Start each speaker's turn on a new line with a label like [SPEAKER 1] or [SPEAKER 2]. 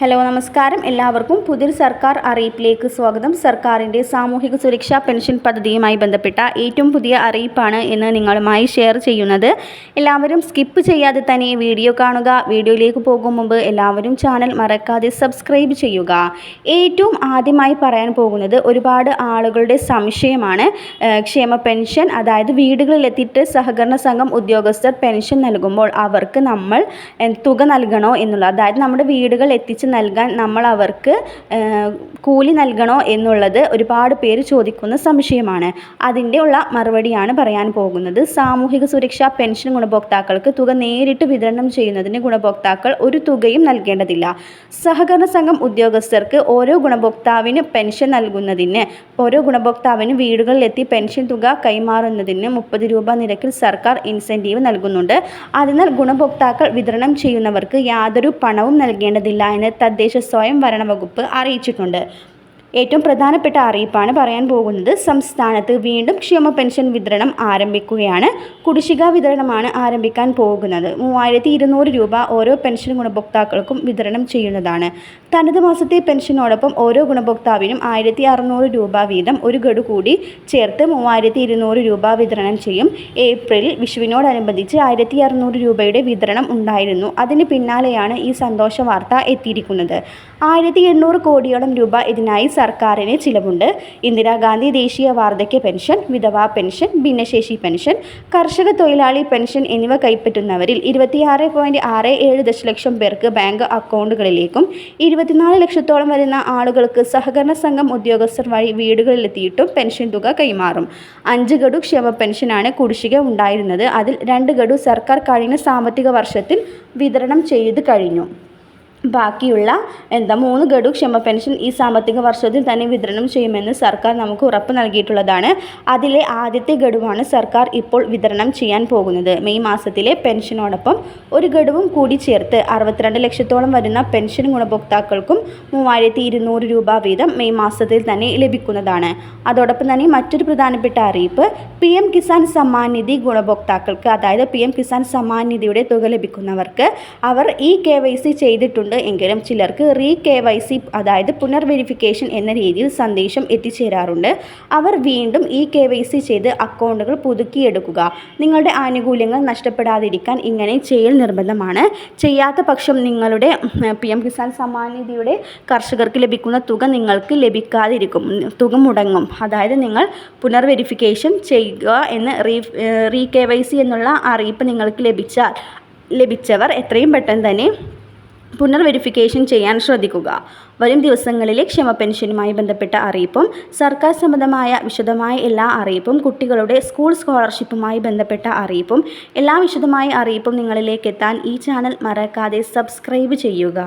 [SPEAKER 1] Hello നമസ്കാരം. എല്ലാവർക്കും പുതിയൊരു സർക്കാർ അറിയിപ്പിലേക്ക് സ്വാഗതം. സർക്കാരിന്റെ സാമൂഹിക സുരക്ഷാ പെൻഷൻ പദ്ധതിയുമായി ബന്ധപ്പെട്ട ഏറ്റവും പുതിയ അറിയിപ്പാണ് എന്ന് നിങ്ങളുമായി ഷെയർ ചെയ്യുന്നത്. എല്ലാവരും സ്കിപ്പ് ചെയ്യാതെ തന്നെ വീഡിയോ കാണുക. വീഡിയോയിലേക്ക് പോകും മുമ്പ് എല്ലാവരും ചാനൽ മറക്കാതെ സബ്സ്ക്രൈബ് ചെയ്യുക. ഏറ്റവും ആദ്യമായി പറയാൻ പോകുന്നത് ഒരുപാട് ആളുകളുടെ സംശയമാണ്. ക്ഷേമ പെൻഷൻ അതായത് വീടുകളിലെത്തിയിട്ട് സഹകരണ സംഘം ഉദ്യോഗസ്ഥർ പെൻഷൻ നൽകുമ്പോൾ അവർക്ക് നമ്മൾ തുക നൽകണോ എന്നുള്ള അതായത് നമ്മുടെ വീടുകൾ എത്തിച്ച് നൽകാൻ നമ്മൾ അവർക്ക് കൂലി നൽകണോ എന്നുള്ളത് ഒരുപാട് പേര് ചോദിക്കുന്ന സംശയമാണ്. അതിന്റെ ഉള്ള മറുപടിയാണ് പറയാൻ പോകുന്നത്. സാമൂഹിക സുരക്ഷാ പെൻഷൻ ഗുണഭോക്താക്കൾക്ക് തുക നേരിട്ട് വിതരണം ചെയ്യുന്നതിന് ഗുണഭോക്താക്കൾ ഒരു തുകയും നൽകേണ്ടതില്ല. സഹകരണ സംഘം ഉദ്യോഗസ്ഥർക്ക് ഓരോ ഗുണഭോക്താവിന് പെൻഷൻ നൽകുന്നതിന് ഓരോ ഗുണഭോക്താവിന് വീടുകളിലെത്തി പെൻഷൻ തുക കൈമാറുന്നതിന് മുപ്പത് രൂപ നിരക്കിൽ സർക്കാർ ഇൻസെന്റീവ് നൽകുന്നുണ്ട്. അതിനാൽ ഗുണഭോക്താക്കൾ വിതരണം ചെയ്യുന്നവർക്ക് യാതൊരു പണവും നൽകേണ്ടതില്ല എന്ന് തദ്ദേശ സ്വയംഭരണ വകുപ്പ് അറിയിച്ചിട്ടുണ്ട്. ഏറ്റവും പ്രധാനപ്പെട്ട അറിയിപ്പാണ് പറയാൻ പോകുന്നത്. സംസ്ഥാനത്ത് വീണ്ടും ക്ഷേമ പെൻഷൻ വിതരണം ആരംഭിക്കുകയാണ്. കുടിശ്ശിക വിതരണമാണ് ആരംഭിക്കാൻ പോകുന്നത്. മൂവായിരത്തി ഇരുന്നൂറ് രൂപ ഓരോ പെൻഷൻ ഗുണഭോക്താക്കൾക്കും വിതരണം ചെയ്യുന്നതാണ്. തനത് മാസത്തെ പെൻഷനോടൊപ്പം ഓരോ ഗുണഭോക്താവിനും ആയിരത്തി അറുന്നൂറ് രൂപ വീതം ഒരു ഗഡു കൂടി ചേർത്ത് മൂവായിരത്തി ഇരുന്നൂറ് രൂപ വിതരണം ചെയ്യും. ഏപ്രിലിൽ വിഷുവിനോടനുബന്ധിച്ച് ആയിരത്തി അറുന്നൂറ് രൂപയുടെ വിതരണം ഉണ്ടായിരുന്നു. അതിന് പിന്നാലെയാണ് ഈ സന്തോഷ വാർത്ത എത്തിയിരിക്കുന്നത്. ആയിരത്തി എണ്ണൂറ് കോടിയോളം രൂപ ഇതിനായി സർക്കാരിന് ചിലവുണ്ട്. ഇന്ദിരാഗാന്ധി ദേശീയ വാർദ്ധക്യ പെൻഷൻ വിധവാ പെൻഷൻ ഭിന്നശേഷി പെൻഷൻ കർഷക തൊഴിലാളി പെൻഷൻ എന്നിവ കൈപ്പറ്റുന്നവരിൽ ഇരുപത്തിയാറ് പോയിന്റ് ആറ് ഏഴ് ദശലക്ഷം പേർക്ക് ബാങ്ക് അക്കൗണ്ടുകളിലേക്കും ഇരുപത്തിനാല് ലക്ഷത്തോളം വരുന്ന ആളുകൾക്ക് സഹകരണ സംഘം ഉദ്യോഗസ്ഥർ വഴി വീടുകളിലെത്തിയിട്ടും പെൻഷൻ തുക കൈമാറും. അഞ്ച് ഗഡു ക്ഷേമ പെൻഷനാണ് കുടിശ്ശിക ഉണ്ടായിരുന്നത്. അതിൽ രണ്ട് ഗഡു സർക്കാർ കഴിഞ്ഞ സാമ്പത്തിക വർഷത്തിൽ വിതരണം ചെയ്ത് കഴിഞ്ഞു. ബാക്കിയുള്ള എന്താ മൂന്ന് ഗഡു ക്ഷമ പെൻഷൻ ഈ സാമ്പത്തിക വർഷത്തിൽ തന്നെ വിതരണം ചെയ്യുമെന്ന് സർക്കാർ നമുക്ക് ഉറപ്പ് നൽകിയിട്ടുള്ളതാണ്. അതിലെ ആദ്യത്തെ ഗഡുവാണ് സർക്കാർ ഇപ്പോൾ വിതരണം ചെയ്യാൻ പോകുന്നത്. മെയ് മാസത്തിലെ പെൻഷനോടൊപ്പം ഒരു ഗഡുവും കൂടി ചേർത്ത് അറുപത്തിരണ്ട് ലക്ഷത്തോളം വരുന്ന പെൻഷൻ ഗുണഭോക്താക്കൾക്കും മൂവായിരത്തി ഇരുന്നൂറ് രൂപ വീതം മെയ് മാസത്തിൽ തന്നെ ലഭിക്കുന്നതാണ്. അതോടൊപ്പം തന്നെ മറ്റൊരു പ്രധാനപ്പെട്ട അറിയിപ്പ് പി എം കിസാൻ സമ്മാൻ നിധി ഗുണഭോക്താക്കൾക്ക് അതായത് പി എം കിസാൻ സമ്മാൻ നിധിയുടെ തുക ലഭിക്കുന്നവർക്ക് അവർ ഈ കെ വൈ സി ചെയ്തിട്ടുണ്ട് എങ്കിലും ചിലർക്ക് റീ കെ വൈ സി അതായത് പുനർവെരിഫിക്കേഷൻ എന്ന രീതിയിൽ സന്ദേശം എത്തിച്ചേരാറുണ്ട്. അവർ വീണ്ടും ഈ കെ വൈ സി ചെയ്ത് അക്കൗണ്ടുകൾ പുതുക്കിയെടുക്കുക. നിങ്ങളുടെ ആനുകൂല്യങ്ങൾ നഷ്ടപ്പെടാതിരിക്കാൻ ഇങ്ങനെ ചെയ്യൽ നിർബന്ധമാണ്. ചെയ്യാത്ത പക്ഷം നിങ്ങളുടെ പി എം കിസാൻ സമ്മാൻ നിധിയുടെ കർഷകർക്ക് ലഭിക്കുന്ന തുക നിങ്ങൾക്ക് ലഭിക്കാതിരിക്കും. തുക മുടങ്ങും. അതായത് നിങ്ങൾ പുനർവെരിഫിക്കേഷൻ ചെയ്യുക എന്ന് re re K Y C എന്നുള്ള അറിയിപ്പ് നിങ്ങൾക്ക് ലഭിച്ചാൽ ലഭിച്ചവർ എത്രയും പെട്ടെന്ന് തന്നെ പുനർവെരിഫിക്കേഷൻ ചെയ്യാൻ ശ്രദ്ധിക്കുക. വരും ദിവസങ്ങളിലെ ക്ഷമ പെൻഷനുമായി ബന്ധപ്പെട്ട അറിയിപ്പും സർക്കാർ സംബന്ധമായ വിശദമായ എല്ലാ അറിയിപ്പും കുട്ടികളുടെ സ്കൂൾ സ്കോളർഷിപ്പുമായി ബന്ധപ്പെട്ട അറിയിപ്പും എല്ലാ വിശദമായ അറിയിപ്പും നിങ്ങളിലേക്ക് എത്താൻ ഈ ചാനൽ മറക്കാതെ സബ്സ്ക്രൈബ് ചെയ്യുക.